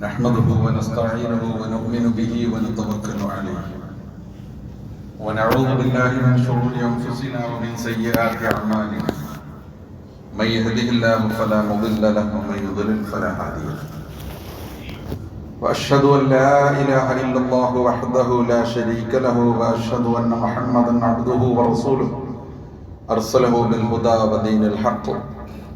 نحمده ونستعينه ونؤمن به ونتوكل عليه. ونعوذ بالله من شرور أنفسنا ومن سيئات أعمالنا. من يهده الله فلا مضل له ومن يضلل فلا هادي له. وأشهد أن لا إله إلا الله وحده لا شريك له وأشهد أن محمدا عبده ورسوله. أرسله بالهدى ودين الحق.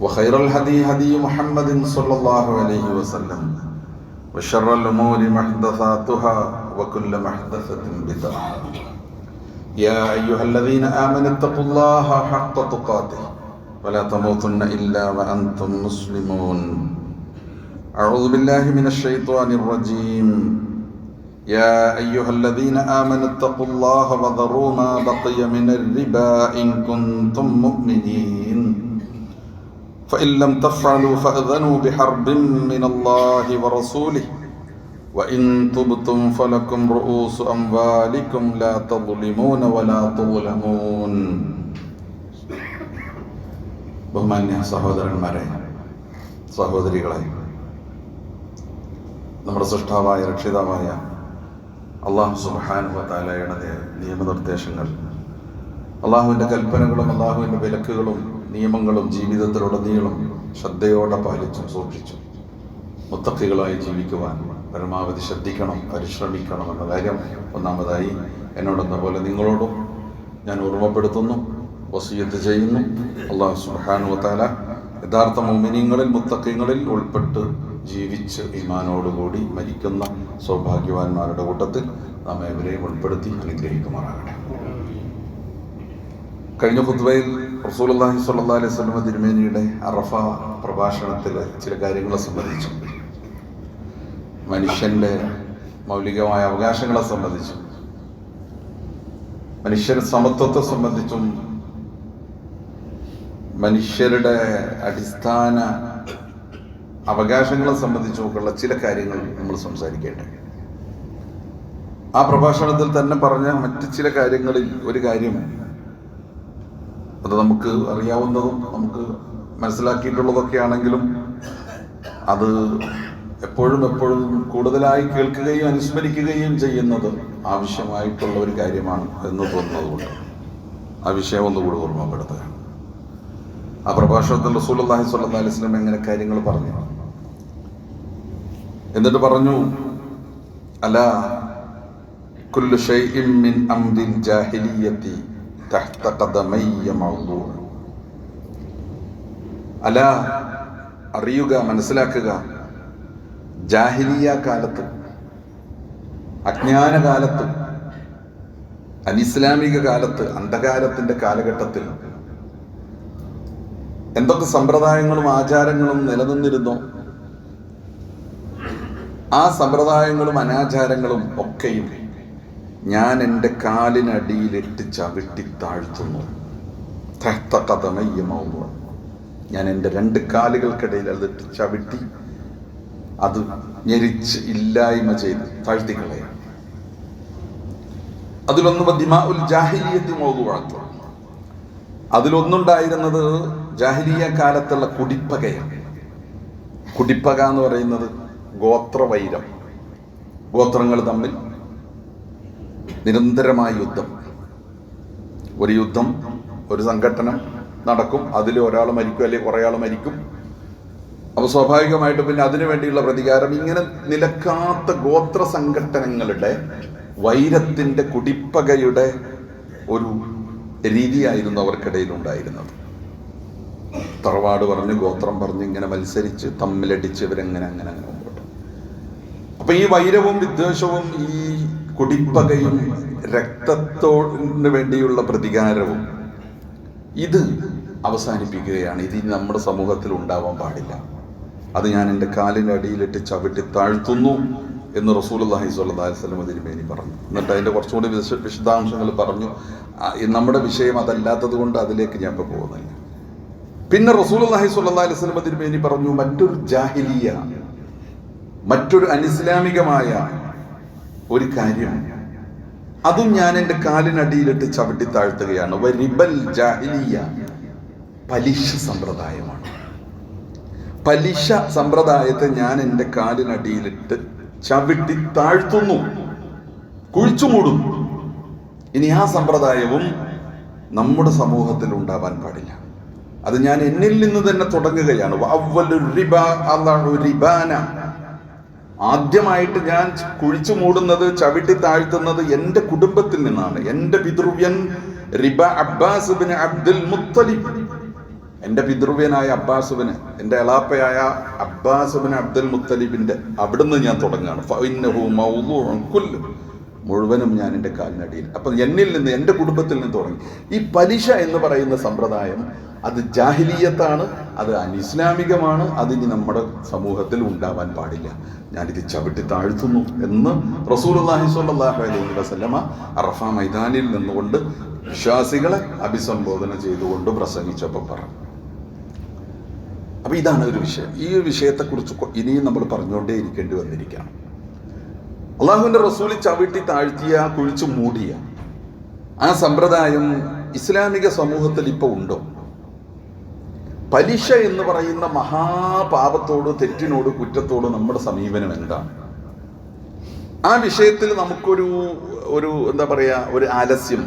وخير الهدي هدي محمد صلى الله عليه وسلم وشر الأمور محدثاتها وكل محدثة بدعة. يا أيها الذين آمنوا اتقوا الله حق تقاته ولا تموتن إلا وأنتم مسلمون. أعوذ بالله من الشيطان الرجيم. يا أيها الذين آمنوا اتقوا الله وذروا ما بقي من الربا إن كنتم مؤمنين. فإن لم تفعلوا فأذنوا بحرب من الله ورسوله وإن تبتم فلكم رؤوس أموالكم لا تظلمون ولا تظلمون ബഹുമാന്യ സഹോദരന്മാരെ സഹോദരികളെ നമ്മുടെ സൃഷ്ടാവായ രക്ഷിതാവായ അള്ളാഹു സുബാനുവ താലയുടെ നിയമനിർദ്ദേശങ്ങൾ അള്ളാഹുവിൻ്റെ കൽപ്പനകളും അള്ളാഹുവിൻ്റെ വിലക്കുകളും നിയമങ്ങളും ജീവിതത്തിലുടനീളം ശ്രദ്ധയോടെ പാലിച്ചും സൂക്ഷിച്ചു മുത്തക്കികളായി ജീവിക്കുവാൻ പരമാവധി ശ്രദ്ധിക്കണം പരിശ്രമിക്കണം എന്ന കാര്യം ഒന്നാമതായി എന്നോടെന്ന പോലെ നിങ്ങളോടും ഞാൻ ഓർമ്മപ്പെടുത്തുന്നു വസീയത്ത് ചെയ്യുന്നു. അള്ളാഹു സുഹാനുവത്താല യഥാർത്ഥ മൗമിനിയങ്ങളിൽ മുത്തക്കങ്ങളിൽ ഉൾപ്പെട്ട് ജീവിച്ച് ഇമാനോടുകൂടി മരിക്കുന്ന സൗഭാഗ്യവാന്മാരുടെ കൂട്ടത്തിൽ നാം എവരെയും ഉൾപ്പെടുത്തി അനുഗ്രഹിക്കുമാറാകട്ടെ. കഴിഞ്ഞ കുത്തുവയിൽ റസൂലുള്ളാഹി സ്വല്ലല്ലാഹി അലൈഹി വസല്ലം തിരുമേനിയുടെ അറഫ പ്രഭാഷണത്തിൽ ചില കാര്യങ്ങളെ സംബന്ധിച്ചു. മനുഷ്യന്റെ മൗലികമായ അവകാശങ്ങളെ സംബന്ധിച്ചും. മനുഷ്യരുടെ സമത്വത്തെ സംബന്ധിച്ചും മനുഷ്യരുടെ അടിസ്ഥാന അവകാശങ്ങളെ സംബന്ധിച്ചുമൊക്കെയുള്ള ചില കാര്യങ്ങൾ നമ്മൾ സംസാരിക്കേണ്ടത്. ആ പ്രഭാഷണത്തിൽ തന്നെ പറഞ്ഞ മറ്റ് ചില കാര്യങ്ങളിൽ ഒരു കാര്യം അത് നമുക്ക് അറിയാവുന്നതും നമുക്ക് മനസ്സിലാക്കിയിട്ടുള്ളതൊക്കെ ആണെങ്കിലും അത് എപ്പോഴും എപ്പോഴും കൂടുതലായി കേൾക്കുകയും അനുസ്മരിക്കുകയും ചെയ്യുന്നത് ആവശ്യമായിട്ടുള്ള ഒരു കാര്യമാണ് എന്ന് തോന്നുന്നതുകൊണ്ട് ആ വിഷയം ഒന്നുകൂടി ഓർമ്മപ്പെടുത്തുക. ആ പ്രഭാഷണത്തിൽ റസൂലി സ്വല്ലാ അലിസ്ലം എങ്ങനെ കാര്യങ്ങൾ പറഞ്ഞു? എന്നിട്ട് പറഞ്ഞു അല കുല്ലു ഷൈഇൻ മിൻ അംദിൽ ജാഹിലിയത്തി تحت قدمي موضوع അല അറിയുക മനസ്സിലാക്കുക ജാഹിലിയ കാലത്ത് അജ്ഞാന കാലത്ത് അനിസ്ലാമിക കാലത്ത് അന്ധകാലത്തിന്റെ കാലഘട്ടത്തിൽ എന്തൊക്കെ സമ്പ്രദായങ്ങളും ആചാരങ്ങളും നിലനിന്നിരുന്നോ ആ സമ്പ്രദായങ്ങളും അനാചാരങ്ങളും ഒക്കെയും ഞാൻ എന്റെ കാലിനടിയിലിട്ട് ചവിട്ടി താഴ്ത്തുന്നു. കഥമയ്യമാവുക ഞാൻ എന്റെ രണ്ട് കാലുകൾക്കിടയിൽ അതിട്ട് ചവിട്ടി അത് ഞെരിച്ച് ഇല്ലായ്മ ചെയ്ത് താഴ്ത്തിക്കളയാം അതിലൊന്ന് ദിമാഉൽ ജാഹിലിയത്ത് മോകുവാഴ്ത്തു അതിലൊന്നുണ്ടായിരുന്നത് ജാഹിലിയ കാലത്തുള്ള കുടിപ്പകയാണ്. കുടിപ്പക എന്ന് പറയുന്നത് ഗോത്രവൈരം. ഗോത്രങ്ങൾ തമ്മിൽ നിരന്തരമായ യുദ്ധം. ഒരു യുദ്ധം ഒരു സംഘടന നടക്കും. അതിൽ ഒരാൾ മരിക്കും അല്ലെങ്കിൽ കുറേ ആൾ മരിക്കും. അപ്പോൾ സ്വാഭാവികമായിട്ട് പിന്നെ അതിനു വേണ്ടിയുള്ള പ്രതികാരം. ഇങ്ങനെ നിലക്കാത്ത ഗോത്ര സംഘടനകളുടെ വൈരത്തിന്റെ കുടിപ്പകയുടെ ഒരു രീതിയായിരുന്നു അവർക്കിടയിൽ ഉണ്ടായിരുന്നത്. തറവാട് പറഞ്ഞു ഗോത്രം പറഞ്ഞു ഇങ്ങനെ മത്സരിച്ച് തമ്മിലടിച്ച് ഇവരെങ്ങനെ അങ്ങനെ അങ്ങനെ മുമ്പോട്ട്. അപ്പൊ ഈ വൈരവും വിദ്വേഷവും ഈ കുടിപ്പകയും രക്തത്തോടിന് വേണ്ടിയുള്ള പ്രതികാരവും ഇത് അവസാനിപ്പിക്കുകയാണ്. ഇത് നമ്മുടെ സമൂഹത്തിൽ ഉണ്ടാവാൻ പാടില്ല. അത് ഞാൻ എന്റെ കാലിന്റെ അടിയിലിട്ട് ചവിട്ടി താഴ്ത്തുന്നു എന്ന് അലൈഹി വസല്ലം തിരുമേനി പറഞ്ഞു. എന്നിട്ട് അതിന്റെ കുറച്ചുകൂടി വിശ വിശദാംശങ്ങൾ പറഞ്ഞു. നമ്മുടെ വിഷയം അതല്ലാത്തത് കൊണ്ട് അതിലേക്ക് ഞാൻ ഇപ്പോൾ പോകുന്നില്ല. പിന്നെ റസൂലുള്ളാഹി സ്വല്ലല്ലാഹി അലൈഹി വസല്ലം തിരുമേനി പറഞ്ഞു മറ്റൊരു ജാഹിലിയ മറ്റൊരു അനിസ്ലാമികമായ ഒരു കാര്യം. അതും ഞാൻ എന്റെ കാലിനടിയിലിട്ട് ചവിട്ടി താഴ്ത്തുകയാണ്. വരിബൽ പലിശ സമ്പ്രദായമാണ്. പലിശ സമ്പ്രദായത്തെ ഞാൻ എന്റെ കാലിനടിയിലിട്ട് ചവിട്ടി താഴ്ത്തുന്നു. കുഴിച്ചു മൂടും. ഇനി ആ സമ്പ്രദായവും നമ്മുടെ സമൂഹത്തിൽ ഉണ്ടാവാൻ പാടില്ല. അത് ഞാൻ എന്നിൽ നിന്ന് തന്നെ തുടങ്ങുകയാണ്. വഅവ്വലു റിബ അല്ലാഹു റിബാന. ആദ്യമായിട്ട് ഞാൻ കുഴിച്ചു മൂടുന്നത് ചവിട്ടി താഴ്ത്തുന്നത് എന്റെ കുടുംബത്തിൽ നിന്നാണ്. എന്റെ പിതൃവ്യൻ റിബ അബ്ബാസ് അബ്ദുൽ മുത്തലിബ്. എന്റെ പിതൃവ്യനായ അബ്ബാസുബിന് എന്റെ എളാപ്പയായ അബ്ബാസുബിന് അബ്ദുൽ മുത്തലിബിന്റെ അവിടുന്ന് ഞാൻ തുടങ്ങുകയാണ്. കുല്ല്. മുഴുവനും ഞാൻ എന്റെ കാലിനടിയിൽ. അപ്പം എന്നിൽ നിന്ന് എന്റെ കുടുംബത്തിൽ നിന്ന് തുടങ്ങി. ഈ പലിശ എന്ന് പറയുന്ന സമ്പ്രദായം അത് ജാഹിലീയത്താണ് അത് അനിസ്ലാമികമാണ് അതിനി നമ്മുടെ സമൂഹത്തിൽ ഉണ്ടാവാൻ പാടില്ല. ഞാനിത് ചവിട്ടി താഴ്ത്തുന്നു എന്ന് റസൂലുള്ളാഹി സ്വല്ലല്ലാഹു അലൈഹി വസല്ലമ അറഫ മൈതാനിൽ നിന്നുകൊണ്ട് വിശ്വാസികളെ അഭിസംബോധന ചെയ്തുകൊണ്ട് പ്രസംഗിച്ചപ്പോൾ പറഞ്ഞു. അപ്പൊ ഇതാണ് ഒരു വിഷയം. ഈ വിഷയത്തെക്കുറിച്ച് ഇനിയും നമ്മൾ പറഞ്ഞുകൊണ്ടേ ഇരിക്കേണ്ടി വന്നിരിക്കുകയാണ്. അള്ളാഹുവിന്റെ റസൂൽ ചവിട്ടി താഴ്ത്തിയ കുഴിച്ചു മൂടിയ ആ സമ്പ്രദായം ഇസ്ലാമിക സമൂഹത്തിൽ ഇപ്പോൾ ഉണ്ടോ? പലിശ എന്ന് പറയുന്ന മഹാപാപത്തോട് തെറ്റിനോട് കുറ്റത്തോട് നമ്മുടെ സമീപനം എന്താണ്? ആ വിഷയത്തിൽ നമുക്കൊരു ഒരു എന്താ പറയുക ഒരു ആലസ്യം.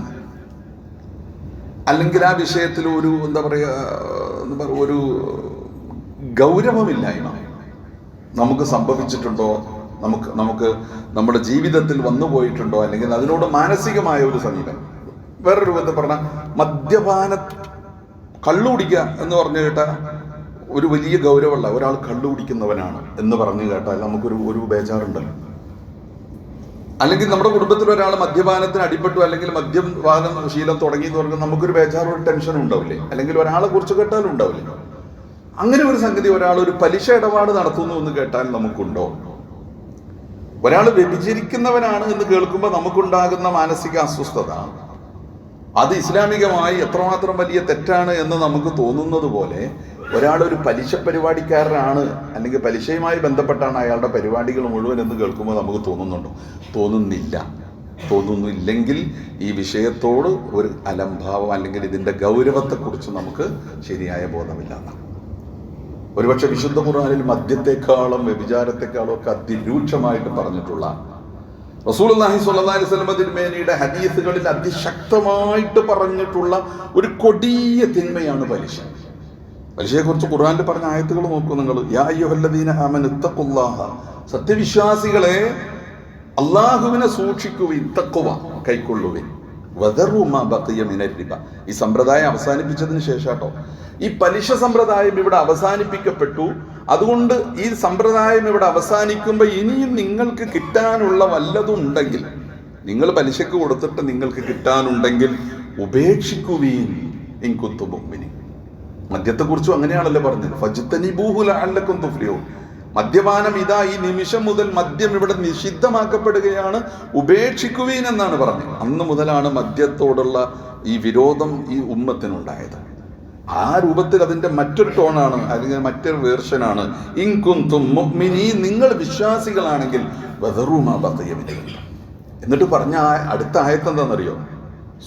അല്ലെങ്കിൽ ആ വിഷയത്തിൽ ഒരു എന്താ പറയുക എന്താ പറയുക ഒരു ഗൗരവമില്ലായ്മ നമുക്ക് സംഭവിച്ചിട്ടുണ്ടോ? നമുക്ക് നമുക്ക് നമ്മുടെ ജീവിതത്തിൽ വന്നു പോയിട്ടുണ്ടോ? അല്ലെങ്കിൽ അതിനോട് മാനസികമായ ഒരു സമീപനം. വേറൊരു എന്താ പറഞ്ഞാൽ മദ്യപാന കള്ളു കുടിക്കുക എന്ന് പറഞ്ഞു കേട്ടാൽ ഒരു വലിയ ഗൗരവമല്ല ഒരാൾ കള്ളു കുടിക്കുന്നവനാണ് എന്ന് പറഞ്ഞു കേട്ടാൽ നമുക്കൊരു ഒരു ബേജാറുണ്ടല്ലോ. അല്ലെങ്കിൽ നമ്മുടെ കുടുംബത്തിൽ ഒരാൾ മദ്യപാനത്തിന് അടിപ്പെട്ടു അല്ലെങ്കിൽ മദ്യപാനം ശീലം തുടങ്ങി എന്ന് പറഞ്ഞാൽ നമുക്കൊരു ബേജാറും ഒരു ടെൻഷനും ഉണ്ടാവില്ലേ? അല്ലെങ്കിൽ ഒരാളെ കുറിച്ച് കേട്ടാലും ഉണ്ടാവില്ലേ? അങ്ങനെ ഒരു സംഗതി ഒരാൾ ഒരു പലിശ ഇടപാട് നടത്തുന്നു എന്ന് കേട്ടാൽ നമുക്കുണ്ടോ? ഒരാൾ വ്യഭിചരിക്കുന്നവനാണ് എന്ന് കേൾക്കുമ്പോൾ നമുക്കുണ്ടാകുന്ന മാനസിക അസ്വസ്ഥത അത് ഇസ്ലാമികമായി എത്രമാത്രം വലിയ തെറ്റാണ് എന്ന് നമുക്ക് തോന്നുന്നത് പോലെ ഒരാൾ ഒരു പലിശ പരിപാടിക്കാരനാണ് അല്ലെങ്കിൽ പലിശയുമായി ബന്ധപ്പെട്ടാണ് അയാളുടെ പരിപാടികൾ മുഴുവൻ എന്ന് കേൾക്കുമ്പോൾ നമുക്ക് തോന്നുന്നുണ്ടോ? തോന്നുന്നില്ല. തോന്നുന്നില്ലെങ്കിൽ ഈ വിഷയത്തോട് ഒരു അലംഭാവം അല്ലെങ്കിൽ ഇതിന്റെ ഗൗരവത്തെക്കുറിച്ച് നമുക്ക് ശരിയായ ബോധമില്ലാത്ത. ഒരുപക്ഷെ വിശുദ്ധ ഖുർആാനിൽ മദ്യത്തെക്കാളും വ്യഭിചാരത്തെക്കാളും ഒക്കെ അതിരൂക്ഷമായിട്ട് പറഞ്ഞിട്ടുള്ള സ്വല്ലല്ലാഹി അലൈഹി വസല്ലം തിരുമേനിയുടെ ഹദീസുകളിൽ അതിശക്തമായിട്ട് പറഞ്ഞിട്ടുള്ള ഒരു കൊടിയ തിന്മയാണ് പലിശ. പലിശയെക്കുറിച്ച് ഖുർആനിൽ പറഞ്ഞ ആയത്തുകൾ നോക്കൂ നിങ്ങൾ. യാ സത്യവിശ്വാസികളെ അള്ളാഹുവിനെ സൂക്ഷിക്കുവിൻ തക്കുവ കൈക്കൊള്ളുവിൻ. വദറു മാ ബഖിയ മിനർ ഈ സമ്പ്രദായം അവസാനിപ്പിച്ചതിന് ശേഷം കേട്ടോ. ഈ പലിശ സമ്പ്രദായം ഇവിടെ അവസാനിപ്പിക്കപ്പെട്ടു. അതുകൊണ്ട് ഈ സമ്പ്രദായം ഇവിടെ അവസാനിക്കുമ്പോൾ ഇനിയും നിങ്ങൾക്ക് കിട്ടാനുള്ള വല്ലതും ഉണ്ടെങ്കിൽ നിങ്ങൾ പലിശക്ക് കൊടുത്തിട്ട് നിങ്ങൾക്ക് കിട്ടാനുണ്ടെങ്കിൽ ഉപേക്ഷിക്കുകയും ഇൻകുത്തു മുഅ്മിനീൻ. മദ്യത്തെക്കുറിച്ചും അങ്ങനെയാണല്ലോ പറഞ്ഞത്. ഫജ്തനിബൂഹു ലഅല്ലക്കും തുഫ്ലിയോ മദ്യപാനം ഇതാ ഈ നിമിഷം മുതൽ മദ്യം ഇവിടെ നിഷിദ്ധമാക്കപ്പെടുകയാണ്. ഉപേക്ഷിക്കുവീൻ എന്നാണ് പറഞ്ഞത്. അന്ന് മുതലാണ് മദ്യത്തോടുള്ള ഈ വിരോധം ഈ ഉമ്മത്തിനുണ്ടായത്. ആ രൂപത്തിൽ അതിന്റെ മറ്റൊരു ടോണാണ് അല്ലെങ്കിൽ മറ്റൊരു വേർഷനാണ്. ഇൻകുന്തും മുഅ്മിനീ നിങ്ങൾ വിശ്വാസികളാണെങ്കിൽ എന്നിട്ട് പറഞ്ഞ ആ- അടുത്ത ആയത്ത് എന്താണെന്നറിയോ?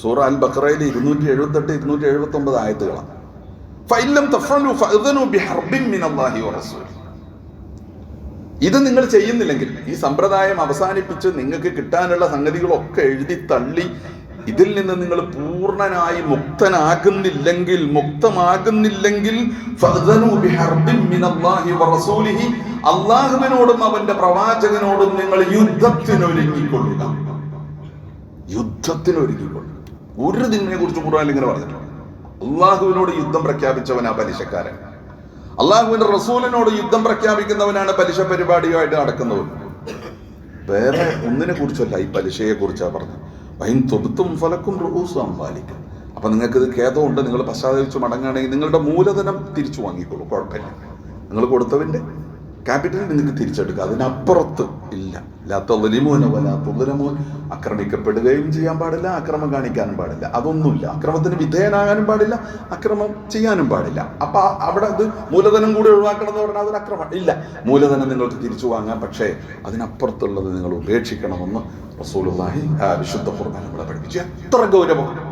സൂറ അൽ ബക്രയിൽ ഇരുന്നൂറ്റി എഴുപത്തെട്ട് ഇരുന്നൂറ്റി എഴുപത്തി ഒമ്പത് ആയത്തുകളാണ് ഇത് നിങ്ങൾ ചെയ്യുന്നില്ലെങ്കിൽ ഈ സമ്പ്രദായം അവസാനിപ്പിച്ച് നിങ്ങൾക്ക് കിട്ടാനുള്ള സംഗതികളൊക്കെ എഴുതി തള്ളി ഇതിൽ നിന്ന് നിങ്ങൾ പൂർണനായി മുക്തനാകുന്നില്ലെങ്കിൽ മുക്തമാകുന്നില്ലെങ്കിൽ അള്ളാഹുവിനോടും അവന്റെ പ്രവാചകനോടും നിങ്ങൾ യുദ്ധത്തിനൊരുങ്ങിക്കൊള്ളുക. യുദ്ധത്തിനൊരുങ്ങിക്കൊള്ളുക. ഒരു ദിനെ കുറിച്ച് ഖുർആൻ ഇങ്ങനെ പറഞ്ഞിട്ടുണ്ട്. അള്ളാഹുവിനോട് യുദ്ധം പ്രഖ്യാപിച്ചവനാ പലിശക്കാരൻ. അള്ളാഹുവിന്റെ റസൂലിനോട് യുദ്ധം പ്രഖ്യാപിക്കുന്നവനാണ് പലിശ പരിപാടിയുമായിട്ട് നടക്കുന്നത് വേറെ ഒന്നിനെ കുറിച്ചല്ല ഈ പലിശയെ കുറിച്ചാണ് പറഞ്ഞത്. വൈൻ തൊടുത്തും ഫലക്കും റൂസും അമ്പാലിക്കും അപ്പം നിങ്ങൾക്കിത് ഖേദമുണ്ട് നിങ്ങൾ പശ്ചാത്തലിച്ച് മടങ്ങുകയാണെങ്കിൽ നിങ്ങളുടെ മൂലധനം തിരിച്ചു വാങ്ങിക്കോളൂ കുഴപ്പമില്ല. നിങ്ങൾ കൊടുത്തതിന്റെ ക്യാപിറ്റൽ നിങ്ങൾക്ക് തിരിച്ചെടുക്കുക അതിനപ്പുറത്ത് ഇല്ല. ലാത്തലിമോനോ വലാത്തുലമോൻ ആക്രമിക്കപ്പെടുകയും ചെയ്യാൻ പാടില്ല അക്രമം കാണിക്കാനും പാടില്ല. അതൊന്നുമില്ല. അക്രമത്തിന് വിധേയനാകാനും പാടില്ല അക്രമം ചെയ്യാനും പാടില്ല. അപ്പൊ അവിടെ അത് മൂലധനം കൂടി ഒഴിവാക്കണം എന്ന് പറഞ്ഞാൽ അതൊരു അക്രമം ഇല്ല. മൂലധനം നിങ്ങൾക്ക് തിരിച്ചു വാങ്ങാം പക്ഷേ അതിനപ്പുറത്തുള്ളത് നിങ്ങൾ ഉപേക്ഷിക്കണമെന്ന് റസൂലുള്ളാഹി വിശുദ്ധ ഖുർആൻ നമ്മളെ പഠിപ്പിച്ചു. എത്ര ഗൗരവം.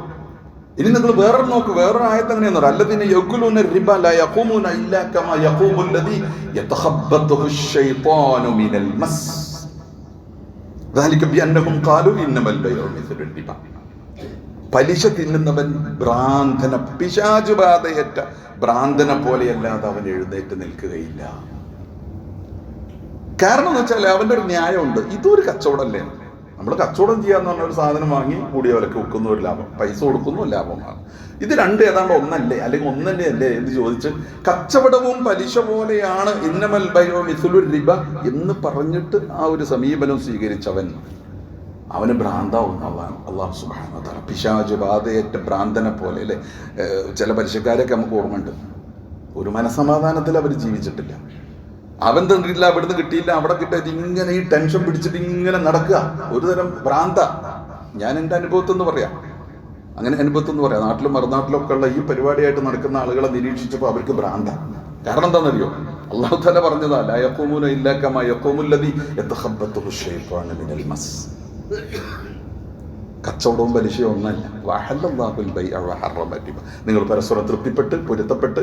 ഇനി നിങ്ങൾ വേറെ നോക്ക് വേറൊരു ആയത്ത് അങ്ങനെയെന്ന് പറയാം അല്ലതിന് യഖുലൂന റിബ ലാ യഖൂമുന ഇല്ലാ കമാ യഖൂമുൽ ലദി യതഖബ്ബത്തുഹു الشيطان من المس ذلك بأنهم قالوا إنما البيع مثل الربا പലിശ തിന്നുന്നവൻ ഭ്രാന്തന പിശാചുബാധയേറ്റ ഭ്രാന്തനെ പോലെയല്ലാതെ അവൻ എഴുന്നേറ്റ് നിൽക്കുകയില്ല കാരണം എന്ന് വെച്ചാൽ അവന്റെ ഒരു ന്യായമുണ്ട് ഇതൊരു കച്ചവടമല്ലേ നമ്മൾ കച്ചവടം ചെയ്യാന്ന് പറഞ്ഞ ഒരു സാധനം വാങ്ങി കൂടിയ വിലക്ക് വെക്കുന്ന ഒരു ലാഭം. പൈസ കൊടുക്കുന്നു ലാഭമാണ് ഇത് രണ്ട് ഏതാണ്ട് ഒന്നല്ലേ? അല്ലെങ്കിൽ ഒന്നല്ലേ അല്ലേ എന്ന് ചോദിച്ച് കച്ചവടവും പലിശ പോലെയാണ് ഇന്നമൽ ബയോ മിസുലു റിബ എന്ന് പറഞ്ഞിട്ട് ആ ഒരു സമീപനം സ്വീകരിച്ചവൻ അവന് ഭ്രാന്താവും അള്ളാഹ് അള്ളാഹു സുബാന പിശാജ് ബാധയേറ്റ ഭ്രാന്തനെ പോലെ അല്ലേ? ചില പലിശക്കാരൊക്കെ നമുക്ക് ഓർമ്മയുണ്ട്. ഒരു മനസമാധാനത്തിൽ അവർ ജീവിച്ചിട്ടില്ല. അവൻ തന്നിട്ടില്ല അവിടുന്ന് കിട്ടിയില്ല അവിടെ കിട്ടിയത് ഇങ്ങനെ ഈ ടെൻഷൻ പിടിച്ചിട്ട് ഇങ്ങനെ നടക്കുക. ഒരു തരം ഭ്രാന്ത. ഞാൻ എന്റെ അനുഭവത്തിൽ നിന്ന് പറയാം. അങ്ങനെ അനുഭവത്തിൽ നിന്ന് പറയാം. നാട്ടിലും മറുനാട്ടിലൊക്കെ ഉള്ള ഈ പരിപാടിയായിട്ട് നടക്കുന്ന ആളുകളെ നിരീക്ഷിച്ചപ്പോൾ അവർക്ക് ഭ്രാന്ത. കാരണം എന്താണെന്നറിയോ? അള്ളാഹു തന്നെ പറഞ്ഞതാ ലയക്കോമുന ഇല്ലാക്കമ യക്കോമുല്ലതി കച്ചവടവും പലിശയും ഒന്നല്ല. നിങ്ങൾ പരസ്പരം തൃപ്തിപ്പെട്ട് പൊരുത്തപ്പെട്ട്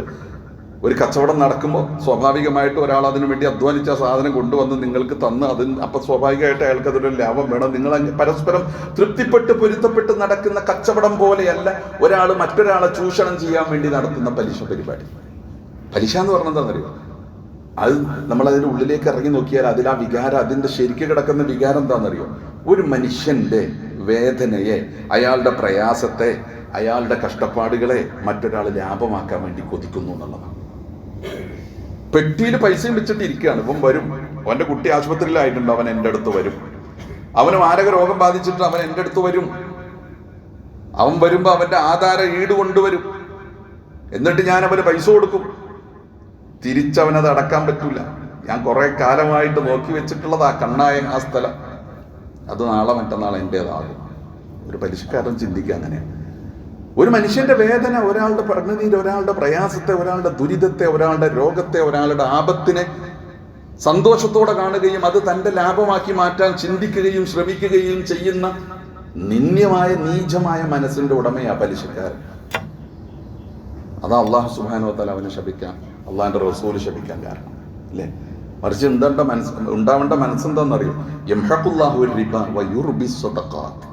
ഒരു കച്ചവടം നടക്കുമ്പോൾ സ്വാഭാവികമായിട്ട് ഒരാൾ അതിനു വേണ്ടി അധ്വാനിച്ച സാധനം കൊണ്ടുവന്ന് നിങ്ങൾക്ക് തന്ന് അതിന് അപ്പൊ സ്വാഭാവികമായിട്ട് അയാൾക്ക് അതൊരു ലാഭം വേണം. നിങ്ങൾ പരസ്പരം തൃപ്തിപ്പെട്ട് പൊരുത്തപ്പെട്ട് നടക്കുന്ന കച്ചവടം പോലെയല്ല ഒരാൾ മറ്റൊരാളെ ചൂഷണം ചെയ്യാൻ വേണ്ടി നടത്തുന്ന പലിശ പരിപാടി. പലിശ എന്ന് എന്താണെന്നറിയോ? അത് നമ്മൾ അതിന്റെ ഉള്ളിലേക്ക് ഇറങ്ങി നോക്കിയാൽ അതിൽ ആ വികാരം അതിന്റെ ശരിക്ക് കിടക്കുന്ന വികാരം എന്താണെന്നറിയോ? ഒരു മനുഷ്യന്റെ വേദനയെ അയാളുടെ പ്രയാസത്തെ അയാളുടെ കഷ്ടപ്പാടുകളെ മറ്റൊരാൾ ലാഭമാക്കാൻ വേണ്ടി കൊതിക്കുന്നു എന്നുള്ളതാണ്. പെട്ടിയിൽ പൈസയും വെച്ചിട്ട് ഇരിക്കുകയാണ്. ഇപ്പം വരും. അവന്റെ കുട്ടി ആശുപത്രിയിലായിട്ടുണ്ട്. അവൻ എന്റെ അടുത്ത് വരും. അവന് മാരക രോഗം ബാധിച്ചിട്ട് അവൻ എന്റെ അടുത്ത് വരും. അവൻ വരുമ്പോൾ അവന്റെ ആധാര ഈട് കൊണ്ടുവരും. എന്നിട്ട് ഞാൻ അവന് പൈസ കൊടുക്കും. തിരിച്ചവനത് അടക്കാൻ പറ്റൂല. ഞാൻ കുറെ കാലമായിട്ട് നോക്കി വെച്ചിട്ടുള്ളതാ കണ്ണായ ആ സ്ഥലം. അത് നാളെ മറ്റന്നാൾ എന്റെതാകും. ഒരു പലിശക്കാരൻ ചിന്തിക്കുക അങ്ങനെയാണ്. ഒരു മനുഷ്യന്റെ വേദന ഒരാളുടെ പ്രകൃതിയിൽ ഒരാളുടെ പ്രയാസത്തെ ഒരാളുടെ ദുരിതത്തെ ഒരാളുടെ രോഗത്തെ ഒരാളുടെ ആപത്തിനെ സന്തോഷത്തോടെ കാണുകയും അത് തന്റെ ലാഭമാക്കി മാറ്റാൻ ചിന്തിക്കുകയും ശ്രമിക്കുകയും ചെയ്യുന്ന നിന്ദ്യമായ നീചമായ മനസ്സിന്റെ ഉടമയാ പലിശക്കാരൻ. അതാ അള്ളാഹു സുബാനോ തല അവനെ ശപിക്കാൻ അള്ളാഹിന്റെ റസൂൽ ശപിക്കാൻ കാരണം അല്ലേ? മറിച്ച് എന്താണ്ട മനസ്സ് ഉണ്ടാവേണ്ട മനസ്സെന്താണെന്നറിയോ യംഹഖുല്ലാഹു റിബ വയുർബി സ്വതഖാത്ത്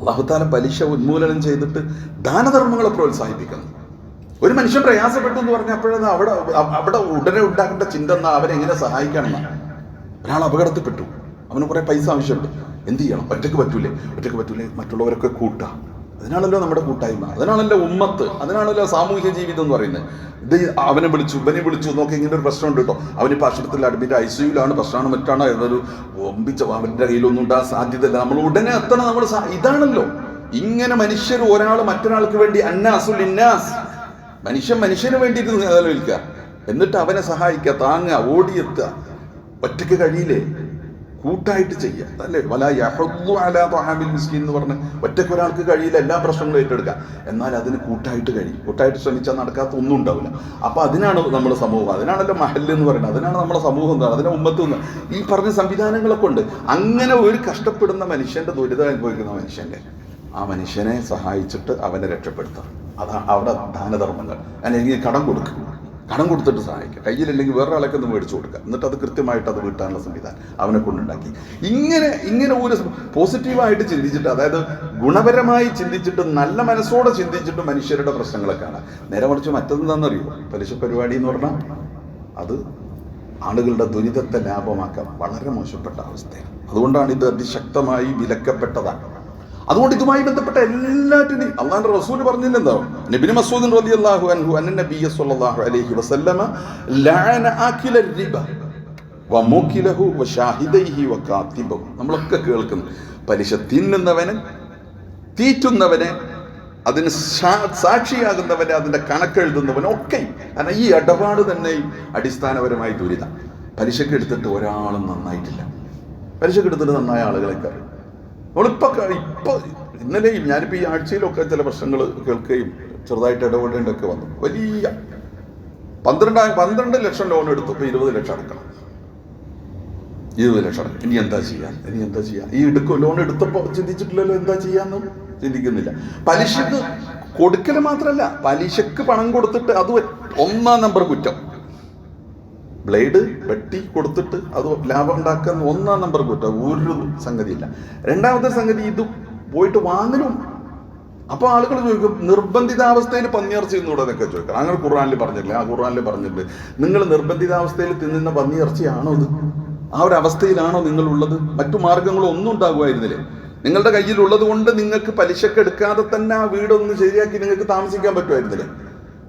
അള്ളാഹുത്താല പലിശ ഉന്മൂലനം ചെയ്തിട്ട് ദാനധർമ്മങ്ങളെ പ്രോത്സാഹിപ്പിക്കുന്നു. ഒരു മനുഷ്യൻ പ്രയാസപ്പെട്ടു എന്ന് പറഞ്ഞപ്പോഴത് അവിടെ അവിടെ ഉടനെ ഉണ്ടാക്കേണ്ട ചിന്ത എന്നാ അവനെ എങ്ങനെ സഹായിക്കണം ഒരാൾ അപകടത്തിൽപ്പെട്ടു. അവന് കുറെ പൈസ ആവശ്യമുണ്ട്. എന്ത് ചെയ്യണം? ഒറ്റയ്ക്ക് പറ്റൂലേ? ഒറ്റയ്ക്ക് പറ്റൂലേ? മറ്റുള്ളവരൊക്കെ കൂട്ടാ. അതിനാണല്ലോ നമ്മുടെ കൂട്ടായ്മ. അതിനാണല്ലോ ഉമ്മത്ത്. അതിനാണല്ലോ സാമൂഹ്യ ജീവിതം എന്ന് പറയുന്നത്. ഇത് അവനെ വിളിച്ചു ഇവനെ വിളിച്ചു നോക്കി ഇങ്ങനെ ഒരു പ്രശ്നമുണ്ട് കേട്ടോ. അവനിപ്പോൾ ആശുപത്രിയിൽ അഡ്മിറ്റ് ഐ സിയുലാണ് പ്രശ്നമാണ് മറ്റാണ്. എന്നൊരു ഒമ്പിച്ച അവന്റെ കയ്യിലൊന്നും ഉണ്ടാകാൻ സാധ്യതയില്ല. നമ്മൾ ഉടനെ എത്തണം. നമ്മൾ ഇതാണല്ലോ. ഇങ്ങനെ മനുഷ്യർ ഒരാൾ മറ്റൊരാൾക്ക് വേണ്ടി അന്നാസുൽ ഇന്നാസ്. മനുഷ്യൻ മനുഷ്യന് വേണ്ടിയിട്ട് നിലനിൽക്കുക. എന്നിട്ട് അവനെ സഹായിക്കുക താങ്ങുക ഓടിയെത്തുക. ഒറ്റയ്ക്ക് കഴിയില്ലേ? കൂട്ടായിട്ട് ചെയ്യുക അല്ലേ? വല യഹദ്ദു അലാ തൊഹാമിൽ മിസ്കിൻ എന്ന് പറഞ്ഞ് ഒറ്റയ്ക്ക് ഒരാൾക്ക് കഴിയില്ല എല്ലാ പ്രശ്നങ്ങളും ഏറ്റെടുക്കുക. എന്നാൽ അതിന് കൂട്ടായിട്ട് കഴിയും കൂട്ടായിട്ട് ശ്രമിച്ചാൽ നടക്കാത്ത ഒന്നും ഉണ്ടാവില്ല. അപ്പൊ അതിനാണ് നമ്മുടെ സമൂഹം. അതിനാണല്ലോ മഹല്ല് എന്ന് പറയുന്നത്. അതിനാണ് നമ്മുടെ സമൂഹം എന്ന് അതിനെ ഉമ്മത്ത് എന്ന് ഈ പറഞ്ഞ സംവിധാനങ്ങളൊക്കെ ഉണ്ട്. അങ്ങനെ ഒരു കഷ്ടപ്പെടുന്ന മനുഷ്യന്റെ ദുരിതം അനുഭവിക്കുന്ന മനുഷ്യന്റെ ആ മനുഷ്യനെ സഹായിച്ചിട്ട് അവനെ രക്ഷപ്പെടുത്തുക അതാ അവിടെ ദാനധർമ്മങ്ങൾ. അല്ലെങ്കിൽ കടം കൊടുക്കുക കടം കൊടുത്തിട്ട് സഹായിക്കുക കയ്യിലില്ലെങ്കിൽ വേറൊരാളൊക്കെ ഒന്ന് മേടിച്ചു കൊടുക്കുക എന്നിട്ട് അത് കൃത്യമായിട്ട് അത് വീട്ടാനുള്ള സംവിധാനം അവനെ കൊണ്ടുണ്ടാക്കി. ഇങ്ങനെ ഇങ്ങനെ ഒരു പോസിറ്റീവായിട്ട് ചിന്തിച്ചിട്ട് അതായത് ഗുണപരമായി ചിന്തിച്ചിട്ട് നല്ല മനസ്സോടെ ചിന്തിച്ചിട്ട് മനുഷ്യരുടെ പ്രശ്നങ്ങളെ കാണാം. നേരെ മറിച്ച് മറ്റെന്താണെന്നറിയോ? പലിശ പരിപാടി എന്ന് പറഞ്ഞാൽ അത് ആളുകളുടെ ദുരിതത്തെ ലാഭമാക്കാൻ വളരെ മോശപ്പെട്ട അവസ്ഥയാണ്. അതുകൊണ്ടാണ് ഇത് അതിശക്തമായി വിലക്കപ്പെട്ടതാണ്. അതുകൊണ്ട് ഇതുമായി ബന്ധപ്പെട്ട എല്ലാറ്റിനെയും അള്ളാഹുന്റെ റസൂൽ പറഞ്ഞില്ലെന്തോ? നബിന് മസൂദ് റളിയല്ലാഹു അൻഹു അന്ന നബിയ സ്വല്ലല്ലാഹു അലൈഹി വസല്ലമ ലഅന ആകില റിബ വമുകിലഹു വശാഹിദൈഹി വകാതിബഹു നമ്മളൊക്കെ കേൾക്കുന്നു. പലിശ തിന്നുന്നവനെ തീറ്റുന്നവനെ അതിന് സാക്ഷിയാകുന്നവനെ അതിന്റെ കണക്കെഴുതുന്നവനെ ഒക്കെ കാരണം ഈ ഇടപാട് തന്നെ അടിസ്ഥാനപരമായി ദുരിതം. പലിശക്ക് എടുത്തിട്ട് ഒരാളും നന്നായിട്ടില്ല. പലിശക്ക് എടുത്തിട്ട് നന്നായ ആളുകളെ അറിയും നമ്മളിപ്പോ ഇപ്പൊ ഇന്നലെയും ഞാനിപ്പോ ഈ ആഴ്ചയിലൊക്കെ ചില പ്രശ്നങ്ങൾ കേൾക്കുകയും ചെറുതായിട്ട് ഇടപെടേണ്ടൊക്കെ വന്നു. വലിയ പന്ത്രണ്ടായിരം പന്ത്രണ്ട് ലക്ഷം ലോൺ എടുത്തു. ഇപ്പൊ ഇരുപത് ലക്ഷം അടക്കണം. ഇരുപത് ലക്ഷം അടക്കണം. ഇനി എന്താ ചെയ്യാൻ? ഇനി എന്താ ചെയ്യാൻ? ഈ എടുക്കും ലോൺ എടുത്തപ്പോൾ ചിന്തിച്ചിട്ടില്ലല്ലോ എന്താ ചെയ്യാന്ന്? ചിന്തിക്കുന്നില്ല. പലിശക്ക് കൊടുക്കൽ മാത്രമല്ല പലിശക്ക് പണം കൊടുത്തിട്ട് അത് ഒന്നാം നമ്പർ കുറ്റം. ബ്ലേഡ് വെട്ടി കൊടുത്തിട്ട് അത് ലാഭം ഉണ്ടാക്കുന്ന ഒന്നാം നമ്പർ കുറ്റം ഒരു സംഗതിയില്ല. രണ്ടാമത്തെ സംഗതി ഇത് പോയിട്ട് വാങ്ങലും. അപ്പൊ ആളുകൾ ചോദിക്കും നിർബന്ധിതാവസ്ഥയിൽ പന്നിയിറച്ചി എന്നൂടെ എന്നൊക്കെ ചോദിക്കണം അങ്ങനെ ഖുർആാനിൽ പറഞ്ഞില്ലേ ആ ഖുർആാനിൽ പറഞ്ഞിട്ടുണ്ട്. നിങ്ങൾ നിർബന്ധിതാവസ്ഥയിൽ തിന്നുന്ന പന്നിയിറച്ചിയാണോ ഇത്? ആ ഒരു അവസ്ഥയിലാണോ നിങ്ങളുള്ളത്? മറ്റു മാർഗങ്ങളോ ഒന്നും ഉണ്ടാകുമായിരുന്നില്ലേ? നിങ്ങളുടെ കയ്യിലുള്ളത് കൊണ്ട് നിങ്ങൾക്ക് പലിശക്കെടുക്കാതെ തന്നെ ആ വീടൊന്ന് ശരിയാക്കി നിങ്ങൾക്ക് താമസിക്കാൻ പറ്റുമായിരുന്നില്ലേ?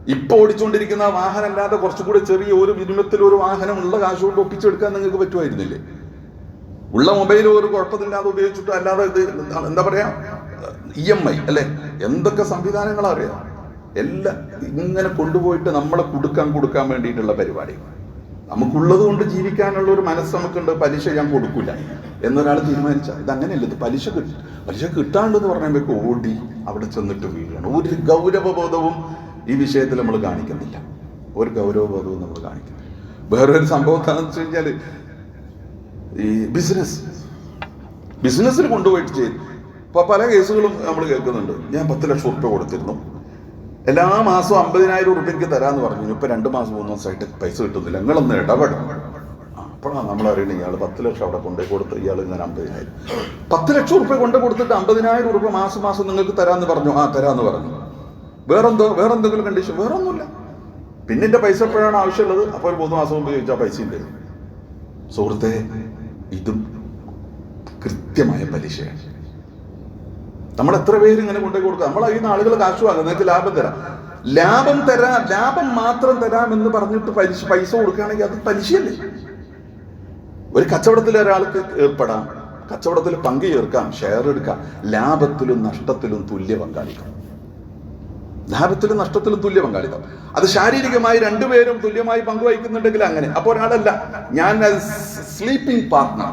ഇപ്പൊ ഓടിച്ചുകൊണ്ടിരിക്കുന്ന വാഹനം അല്ലാതെ കുറച്ചുകൂടി ചെറിയ ഒരു മിനിമത്തിൽ ഒരു വാഹനം ഉള്ള കാശ് കൊണ്ട് ഒപ്പിച്ചെടുക്കാൻ നിങ്ങൾക്ക് പറ്റുമായിരുന്നില്ലേ? ഉള്ള മൊബൈൽ ഒരു കുഴപ്പമില്ലാതെ ഉപയോഗിച്ചിട്ട് അല്ലാതെ ഇത് എന്താ പറയാ? ഇ എം ഐ അല്ലെ? എന്തൊക്കെ സംവിധാനങ്ങളാ അറിയാം? എല്ലാം ഇങ്ങനെ കൊണ്ടുപോയിട്ട് നമ്മളെ കൊടുക്കാൻ കൊടുക്കാൻ വേണ്ടിയിട്ടുള്ള പരിപാടി നമുക്കുള്ളത് കൊണ്ട് ജീവിക്കാനുള്ള ഒരു മനസ്സ് നമുക്കുണ്ട് പലിശ ഞാൻ കൊടുക്കില്ല എന്നൊരാൾ തീരുമാനിച്ച. ഇത് അങ്ങനെയല്ല ഇത് പലിശ കിട്ടും പലിശ കിട്ടാണ്ടെന്ന് പറഞ്ഞപ്പോഴേക്ക് ഓടി അവിടെ ചെന്നിട്ട് വീഴണം. ഒരു ഗൗരവബോധവും ഈ വിഷയത്തിൽ നമ്മൾ കാണിക്കുന്നില്ല. ഒരു ഗൗരവബോധവും നമ്മൾ കാണിക്കുന്നില്ല. വേറൊരു സംഭവം എന്താണെന്ന് വെച്ച് കഴിഞ്ഞാൽ ഈ ബിസിനസ് ബിസിനസ്സിൽ കൊണ്ടുപോയിട്ട് ചെയ്തു. ഇപ്പൊ പല കേസുകളും നമ്മൾ കേൾക്കുന്നുണ്ട്. ഞാൻ പത്ത് ലക്ഷം ഉറുപ്പ്യ കൊടുത്തിരുന്നു. എല്ലാ മാസവും അമ്പതിനായിരം ഉറുപ്പ്യക്ക് തരാന്ന് പറഞ്ഞു. ഇപ്പൊ രണ്ട് മാസം മൂന്ന് മാസമായിട്ട് പൈസ കിട്ടുന്നില്ല. നിങ്ങളൊന്ന് ഇടപെടും അപ്പോഴാണ് നമ്മൾ അറിയണം ഇയാൾ പത്ത് ലക്ഷം അവിടെ കൊണ്ടു കൊടുത്ത് ഇയാൾ ഇങ്ങനെ അമ്പതിനായിരം. പത്ത് ലക്ഷം ഉറുപ്പ്യ കൊണ്ട് കൊടുത്തിട്ട് അമ്പതിനായിരം ഉറുപ്പ്യ മാസം മാസം നിങ്ങൾക്ക് തരാന്ന് പറഞ്ഞു. ആ തരാന്ന് പറഞ്ഞു. വേറെന്തോ വേറെന്തെങ്കിലും കണ്ടീഷൻ വേറൊന്നുമില്ല. പിന്നെ എന്റെ പൈസ എപ്പോഴാണ് ആവശ്യമുള്ളത്? അപ്പോൾ ഒരു മൂന്ന് മാസം മുമ്പ് ചോദിച്ചാൽ പൈസ ഉണ്ട് സുഹൃത്തെ ഇതും കൃത്യമായ പലിശയാണ്. നമ്മൾ എത്ര പേര് ഇങ്ങനെ കൊണ്ടുപോയി കൊടുക്കുക? നമ്മൾ ഈ ആളുകൾ കാശ് വാങ്ങും. നിങ്ങൾക്ക് ലാഭം തരാം. ലാഭം തരാം ലാഭം മാത്രം തരാം എന്ന് പറഞ്ഞിട്ട് പലിശ പൈസ കൊടുക്കുകയാണെങ്കിൽ അത് പലിശയല്ലേ? ഒരു കച്ചവടത്തിൽ ഒരാൾക്ക് ഏർപ്പെടാം കച്ചവടത്തിൽ പങ്ക് ചേർക്കാം ഷെയർ എടുക്കാം ലാഭത്തിലും നഷ്ടത്തിലും തുല്യ പങ്കാളിത്തം. ലാഭത്തിലും നഷ്ടത്തിലും തുല്യ പങ്കാളിത്തം. അത് ശാരീരികമായി രണ്ടുപേരും തുല്യമായി പങ്കുവഹിക്കുന്നുണ്ടെങ്കിൽ അങ്ങനെ. അപ്പോൾ ഒരാളല്ല ഞാൻ സ്ലീപ്പിംഗ് പാർട്ട്ണർ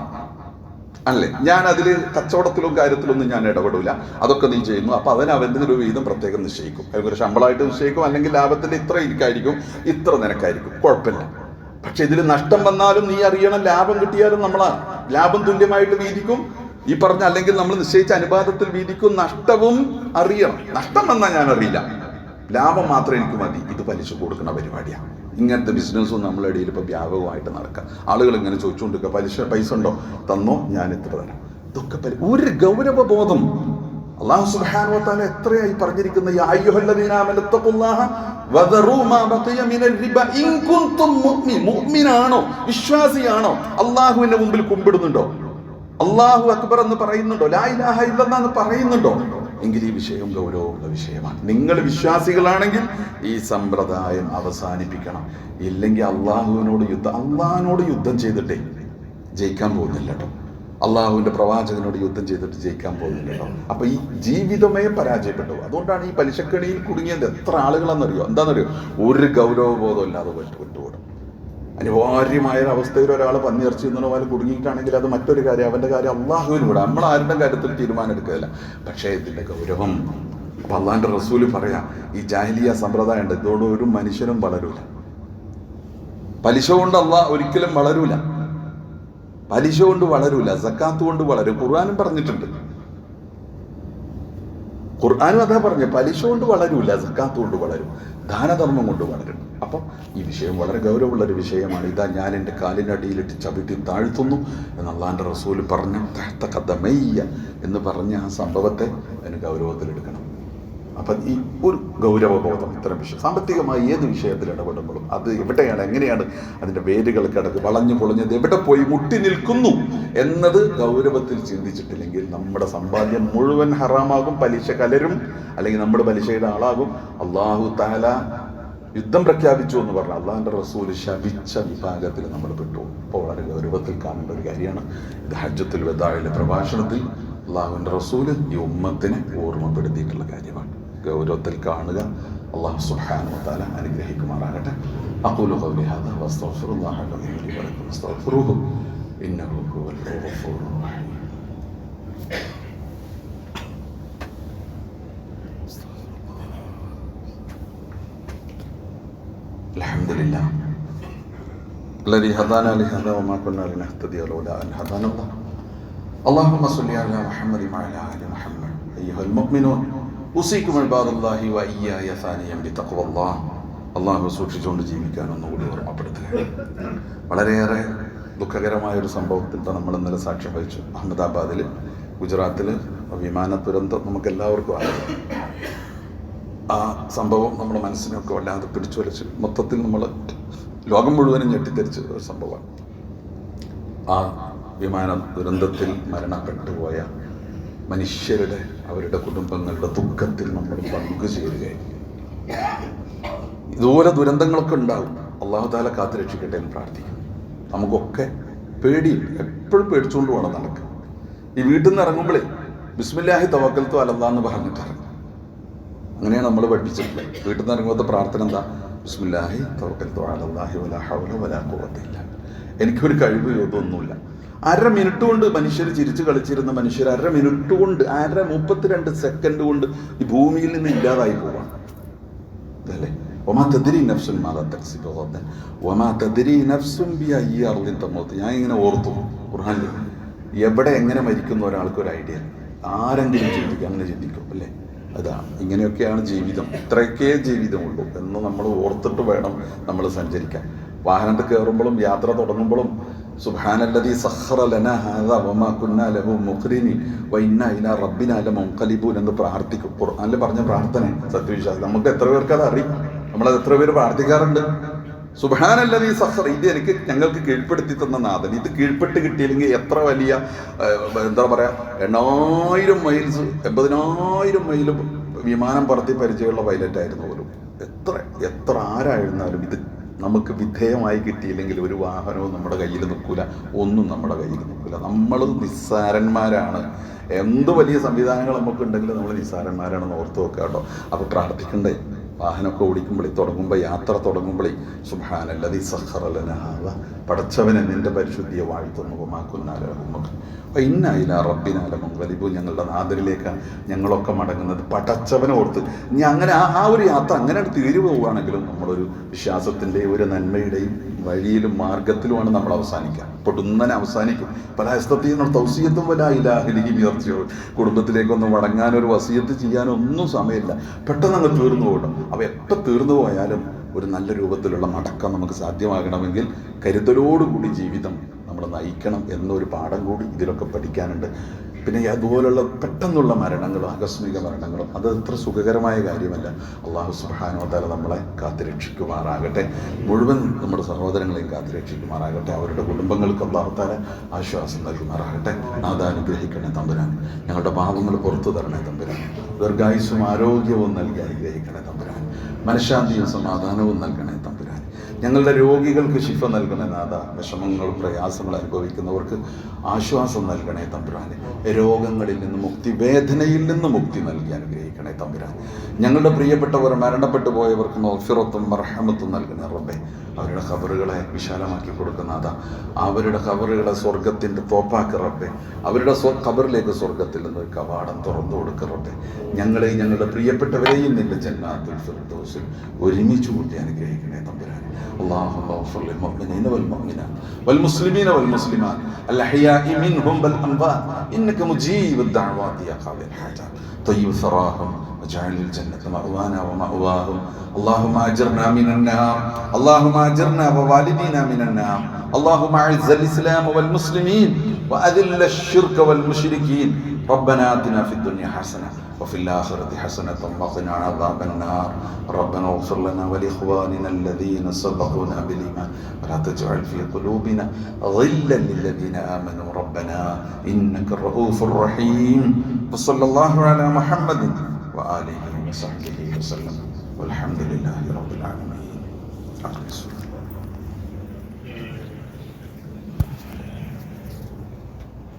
അല്ലേ? ഞാൻ അതിൽ കച്ചവടത്തിലും കാര്യത്തിലൊന്നും ഞാൻ ഇടപെടില്ല അതൊക്കെ നീ ചെയ്യുന്നു. അപ്പൊ അതിന് അവന്റെ ഒരു വീതം പ്രത്യേകം നിശ്ചയിക്കും. ഒരു ശമ്പളമായിട്ട് നിശ്ചയിക്കും അല്ലെങ്കിൽ ലാഭത്തിൽ ഇത്ര ഇരിക്കായിരിക്കും ഇത്ര നിനക്കായിരിക്കും കുഴപ്പമില്ല. പക്ഷെ ഇതിൽ നഷ്ടം വന്നാലും നീ അറിയണം ലാഭം കിട്ടിയാലും നമ്മളാണ് ലാഭം തുല്യമായിട്ട് വീതിക്കും. ഈ പറഞ്ഞ അല്ലെങ്കിൽ നമ്മൾ നിശ്ചയിച്ച അനുപാതത്തിൽ വീതിക്കും നഷ്ടവും അറിയണം. നഷ്ടം വന്നാൽ ഞാൻ അറിയില്ല. ലാഭം മാത്രം എനിക്ക് മതി. ഇത് പലിശ കൊടുക്കുന്ന പരിപാടിയാണ് ഇങ്ങനത്തെ ബിസിനസ്സും നമ്മളെ ഇടയിൽ ഇപ്പോൾ വ്യാപകമായിട്ട് നടക്കുക ആളുകൾ ഇങ്ങനെ ചോദിച്ചുകൊണ്ടിരിക്കുക പലിശ പൈസ ഉണ്ടോ? തന്നോ? ഞാൻ ഇത്ര തരാം. ഇതൊക്കെ പരി- ഒരു ഗൗരവബോധം അള്ളാഹു തആല എത്രയായി പറഞ്ഞിരിക്കുന്ന മുഅ്മിനാണോ? വിശ്വാസിയാണോ? അള്ളാഹുവിന്റെ മുമ്പിൽ കുമ്പിടുന്നുണ്ടോ? അള്ളാഹു അക്ബർ എന്ന് പറയുന്നുണ്ടോ? ലാ ഇലാഹ ഇല്ലല്ലാഹ് എന്ന് പറയുന്നുണ്ടോ? എങ്കിൽ ഈ വിഷയം ഗൗരവമുള്ള വിഷയമാണ്. നിങ്ങൾ വിശ്വാസികളാണെങ്കിൽ ഈ സമ്പ്രദായം അവസാനിപ്പിക്കണം. ഇല്ലെങ്കിൽ അള്ളാഹുവിനോട് യുദ്ധം അള്ളാഹിനോട് യുദ്ധം ചെയ്തിട്ടേ ജയിക്കാൻ പോകുന്നില്ല കേട്ടോ അള്ളാഹുവിന്റെ പ്രവാചകനോട് യുദ്ധം ചെയ്തിട്ട് ജയിക്കാൻ പോകുന്നില്ല കേട്ടോ അപ്പൊ ഈ ജീവിതമേ പരാജയപ്പെട്ടു. അതുകൊണ്ടാണ് ഈ പലിശക്കണിയിൽ കുടുങ്ങിയത്. എത്ര ആളുകളാണെന്നറിയോ? എന്താണെന്നറിയോ? ഒരു ഗൗരവബോധം ഇല്ലാതെ വിട്ടു വിട്ടുകൂടും അനിവാര്യമായ അവസ്ഥയിൽ ഒരാൾ പന്നിയിറച്ചി എന്നുള്ള പോലെ കുടുങ്ങിയിട്ടാണെങ്കിൽ അത് മറ്റൊരു കാര്യം. അവന്റെ കാര്യം അള്ളാഹുവിന് കൂടെ നമ്മൾ ആരുടെ കാര്യത്തിൽ തീരുമാനം എടുക്കുകയില്ല പക്ഷേ ഇതിന്റെ ഗൗരവം അപ്പൊ അള്ളാഹിന്റെ റസൂൽ പറയാം ഈ ജാഹിലിയ സമ്പ്രദായം ഉണ്ട് ഇതോട് ഒരു മനുഷ്യനും വളരൂല. പലിശ കൊണ്ട് അള്ളാഹ് ഒരിക്കലും വളരൂല. പലിശ കൊണ്ട് വളരൂല. സക്കാത്ത് കൊണ്ട് വളരും. ഖുർആാനും പറഞ്ഞിട്ടുണ്ട്. ഖുർആാനും അതാ പറഞ്ഞു പലിശ കൊണ്ട് വളരൂല സക്കാത്ത് കൊണ്ട് വളരും. ദാനധർമ്മം കൊണ്ട് വളരും. അപ്പം ഈ വിഷയം വളരെ ഗൗരവമുള്ളൊരു വിഷയമാണ്. ഇതാ ഞാൻ എന്റെ കാലിനടിയിലിട്ട് ചവിട്ടി താഴ്ത്തുന്നു എന്ന് റസൂൽ പറഞ്ഞ തഹത്ത കഥമയ്യ എന്ന് പറഞ്ഞ ആ സംഭവത്തെ അതിന് ഗൗരവത്തിലെടുക്കണം. അപ്പം ഈ ഒരു ഗൗരവബോധം ഇത്തരം വിഷയം സാമ്പത്തികമായി ഏത് വിഷയത്തിൽ ഇടപെടുമ്പോഴും അത് എവിടെയാണ് എങ്ങനെയാണ് അതിന്റെ വേരുകൾ കിടക്ക് വളഞ്ഞു പൊളഞ്ഞത് എവിടെ പോയി മുട്ടി നിൽക്കുന്നു എന്നത് ഗൗരവത്തിൽ ചിന്തിച്ചിട്ടില്ലെങ്കിൽ നമ്മുടെ സമ്പാദ്യം മുഴുവൻ ഹറാമാകും പലിശ കലരും അല്ലെങ്കിൽ നമ്മൾ പലിശയുടെ ആളാകും. അള്ളാഹു താല യുദ്ധം പ്രഖ്യാപിച്ചു എന്ന് പറഞ്ഞ അള്ളാഹിന്റെ റസൂൽ ശപിച്ച വിഭാഗത്തിൽ നമ്മൾ പെട്ടു. അപ്പോൾ വളരെ ഗൗരവത്തിൽ കാണേണ്ട ഒരു കാര്യമാണ്. ഇത് ഹജ്ജത്തുൽ വെദായിലെ പ്രഭാഷണത്തിൽ അള്ളാഹുവിന്റെ റസൂൽ ഈ ഉമ്മത്തിനെ ഓർമ്മപ്പെടുത്തിയിട്ടുള്ള കാര്യമാണ്. ഗൗരവത്തിൽ കാണുക. അള്ളാഹു സുഹാൻ താല അനുഗ്രഹിക്കുമാറാകട്ടെ. ഹുവൽ ഗഫൂറുർ റഹീം الحمد لله الذي هدانا لهذا وما كنا لنهتدي لولا ان هدانا الله اللهم صل على محمد وعلى ال محمد ايها المؤمنون اوصيكم عباد الله واياي ثانيا بتقوى الله അള്ളാഹു സൂക്ഷിച്ചുകൊണ്ട് ജീവിക്കാൻ ഒന്നുകൂടി ഓർമ്മപ്പെടുത്തുക വളരെയേറെ ദുഃഖകരമായ ഒരു സംഭവത്തിൽ നമ്മൾ ഇന്നലെ സാക്ഷ്യം വഹിച്ചു അഹമ്മദാബാദിൽ ഗുജറാത്തിൽ വിമാന ദുരന്തം നമുക്ക് എല്ലാവർക്കും അറിയാം ആ സംഭവം നമ്മുടെ മനസ്സിനൊക്കെ വല്ലാതെ പിടിച്ചു വലിച്ച് മൊത്തത്തിൽ നമ്മൾ ലോകം മുഴുവനും ഞെട്ടിത്തെറിച്ച ഒരു സംഭവമാണ്. ആ വിമാന ദുരന്തത്തിൽ മരണപ്പെട്ടുപോയ മനുഷ്യരുടെ അവരുടെ കുടുംബങ്ങളുടെ ദുഃഖത്തിൽ നമ്മൾ പങ്കുചേരുകയും ഇതുപോലെ ദുരന്തങ്ങളൊക്കെ ഉണ്ടാവും. അള്ളാഹു താല കാത്തു രക്ഷിക്കട്ടെ എന്ന് പ്രാർത്ഥിക്കും നമുക്കൊക്കെ പേടിയുണ്ട്. എപ്പോഴും പേടിച്ചുകൊണ്ട് വേണം നടക്കുക ഈ വീട്ടിൽ നിന്ന് ഇറങ്ങുമ്പോഴേ ബിസ്മില്ലാഹി തവക്കൽത്തോ അലല്ലാന്ന് പറഞ്ഞിട്ട് ഇറങ്ങും അങ്ങനെയാണ് നമ്മൾ പഠിപ്പിച്ചിട്ടുള്ളത്. വീട്ടിൽ നിന്ന് ഇറങ്ങുമ്പോൾ പ്രാർത്ഥന എന്താ? ബിസ്മില്ലാഹി തവക്കൽത്തു അലല്ലാഹി വലാ ഹൗല വലാ എനിക്കൊരു കഴിവ് ഇതൊന്നുമില്ല അര മിനിറ്റ് കൊണ്ട് മനുഷ്യർ ചിരിച്ചു കളിച്ചിരുന്ന മനുഷ്യർ അര മിനിറ്റ് കൊണ്ട് അര മുപ്പത്തിരണ്ട് സെക്കൻഡ് കൊണ്ട് ഈ ഭൂമിയിൽ നിന്ന് ഇല്ലാതായി പോവാണ്. അതല്ലേ ഒമാ തദ്രി മാതാ തക്സി ഗദൻ ഒമാ നഫ്സുൻ ബി തമൂത്ത്. ഞാൻ ഇങ്ങനെ ഓർത്തു. ഖുർഹാനിൽ എവിടെ എങ്ങനെ മരിക്കുന്ന ഒരാൾക്ക് ഒരു ഐഡിയ ആരെങ്കിലും ചിന്തിക്കും അങ്ങനെ ചിന്തിക്കും അല്ലേ? അതാണ്. ഇങ്ങനെയൊക്കെയാണ് ജീവിതം. ഇത്രയൊക്കെ ജീവിതമുള്ളൂ എന്ന് നമ്മൾ ഓർത്തിട്ട് വേണം നമ്മൾ സഞ്ചരിക്കാൻ. വാഹനത്തിൽ കയറുമ്പോഴും യാത്ര തുടങ്ങുമ്പോഴും സുബാനല്ലതി സഹ്റ ലനാ ഹാദാ മുഖ്രിനി വഇന്നാ ഇലാ റബ്ബിനാ ലമുൻഖലിബൂൻ എന്ന് പ്രാർത്ഥിക്കും. ഖുർആാനിൽ പറഞ്ഞ പ്രാർത്ഥന സത്യവിശ്വാസം. നമുക്ക് എത്ര പേർക്ക് അത് അറിയും? നമ്മളത് എത്ര പേര് പ്രാർത്ഥിക്കാറുണ്ട്? സുബാനല്ലതീ സഫർ. ഇത് എനിക്ക് ഞങ്ങൾക്ക് കീഴ്പ്പെടുത്തി തന്ന നാഥൻ. ഇത് കീഴ്പ്പെട്ട് കിട്ടിയില്ലെങ്കിൽ എത്ര വലിയ എന്താ പറയുക എണ്ണായിരം മൈൽസ് എൺപതിനായിരം മൈൽ വിമാനം പറത്തി പരിചയമുള്ള പൈലറ്റായിരുന്നു പോലും. എത്ര എത്ര ആരായിരുന്നാലും ഇത് നമുക്ക് വിധേയമായി കിട്ടിയില്ലെങ്കിൽ ഒരു വാഹനവും നമ്മുടെ കയ്യിൽ നിൽക്കില്ല ഒന്നും നമ്മുടെ കയ്യിൽ നിൽക്കില്ല നമ്മൾ നിസ്സാരന്മാരാണ്. എന്ത് വലിയ സംവിധാനങ്ങൾ നമുക്കുണ്ടെങ്കിലും നമ്മൾ നിസ്സാരന്മാരാണെന്ന് ഓർത്ത് വെക്കാം കേട്ടോ അപ്പോൾ പ്രാർത്ഥിക്കണ്ടേ? വാഹനമൊക്കെ ഓടിക്കുമ്പോഴേ തുടങ്ങുമ്പോൾ യാത്ര തുടങ്ങുമ്പോഴേ സുഹാനല്ലതീ സഹറലനാവ പടച്ചവനെ നിന്റെ പരിശുദ്ധിയെ വാഴ്ത്തുന്നു മാക്കുന്നാലോ നമുക്ക് അപ്പം ഇന്നായില്ല റബ്ബിനാല മംഗലിബു ഞങ്ങളുടെ നാദരിലേക്ക് ഞങ്ങളൊക്കെ മടങ്ങുന്നത്. പടച്ചവനെ ഓർത്ത് ഇനി അങ്ങനെ ആ ഒരു യാത്ര അങ്ങനെ തീരു പോവുകയാണെങ്കിലും നമ്മളൊരു വിശ്വാസത്തിന്റെ ഒരു നന്മയുടെയും വഴിയിലും മാർഗത്തിലുമാണ് നമ്മൾ അവസാനിക്കുക. പൊടുന്നനെ അവസാനിക്കും. പല ഹസ്തത്തിൽ തൗസീയത്തും വല ഇലാഹിലിക്കും ഉയർച്ചയോ കുടുംബത്തിലേക്കൊന്ന് മടങ്ങാനൊരു വസീയത്ത് ചെയ്യാനോ ഒന്നും സമയമില്ല. പെട്ടെന്ന് അങ്ങ് തീർന്നു പോകണം അവ എപ്പോൾ തീർന്നു പോയാലും ഒരു നല്ല രൂപത്തിലുള്ള മടക്കം നമുക്ക് സാധ്യമാകണമെങ്കിൽ കരുതലോടുകൂടി ജീവിതം നമ്മൾ നയിക്കണം എന്നൊരു പാഠം കൂടി ഇതിലൊക്കെ പഠിക്കാനുണ്ട്. പിന്നെ അതുപോലുള്ള പെട്ടെന്നുള്ള മരണങ്ങളും ആകസ്മിക മരണങ്ങളും അത് അത്ര സുഖകരമായ കാര്യമല്ല. അള്ളാഹു സുബാനോത്താല നമ്മളെ കാത്തുരക്ഷിക്കുമാറാകട്ടെ. മുഴുവൻ നമ്മുടെ സഹോദരങ്ങളെയും കാത്തുരക്ഷിക്കുമാറാകട്ടെ. അവരുടെ കുടുംബങ്ങൾക്ക് അള്ളാഹുത്താല ആശ്വാസം നൽകുമാറാകട്ടെ. അത് അനുഗ്രഹിക്കണേ തമ്പുരാൻ. ഞങ്ങളുടെ പാപങ്ങൾ പുറത്തു തരണേ തമ്പുരാൻ. ദീർഘായുസും ആരോഗ്യവും നൽകി അനുഗ്രഹിക്കണേ തമ്പുരാൻ. മനഃശാന്തിയും സമാധാനവും നൽകണേ തമ്പുരാൻ. ഞങ്ങളുടെ രോഗികൾക്ക് ശിഫ നൽകണേ നാഥ വിഷമങ്ങൾ പ്രയാസങ്ങൾ അനുഭവിക്കുന്നവർക്ക് ആശ്വാസം നൽകണേ തമ്പുരാനെ. രോഗങ്ങളിൽ നിന്ന് മുക്തി വേദനയിൽ നിന്ന് മുക്തി നൽകി അനുഗ്രഹിക്കണേ തമ്പുരാൻ ഞങ്ങളുടെ പ്രിയപ്പെട്ടവർ മരണപ്പെട്ടു പോയവർക്ക് മൗഫിറത്തും മർഹമത്തും നൽകണേ റബ്ബെ. അവരുടെ ഖബറുകളെ വിശാലമാക്കി കൊടുക്കുന്ന അതാ അവരുടെ ഖബറുകളെ സ്വർഗത്തിന്റെ തോപ്പാക്കി റബ്ബെ. അവരുടെ സ്വ ഖബറിലേക്ക് സ്വർഗത്തിൽ നിന്ന് കവാടം തുറന്നു കൊടുക്കുക ഞങ്ങളെയും ഞങ്ങളുടെ പ്രിയപ്പെട്ടവരെയും നിന്റെ ജന്മാത്തിൽ ഫിർദോസിൽ ഒരുമിച്ച് കൂട്ടി അനുഗ്രഹിക്കണേ തമ്പുരാൻ اللهم اغفر للمؤمنين والمؤمنات والمسلمين والمسلمات الأحياء منهم والأموات إنك مجيب الدعوات يا قاضي الحاجات طيب ثراهم واجعل الجنة مأوانا ومأواهم اللهم أجرنا من النار اللهم أجرنا ووالدينا من النار اللهم أعز الإسلام والمسلمين وأذل الشرك والمشركين ربنا آتنا في الدنيا حسنة وفي الآخرة حسنة وقنا عذاب النار. ربنا اغفر لنا ولإخواننا الذين سبقونا بالإيمان. ولا تجعل في قلوبنا غلا للذين آمنوا. ربنا إنك الرؤوف الرحيم وصلى الله على محمد وآله وصحبه وسلم. والحمد لله رب العالمين. الصلاة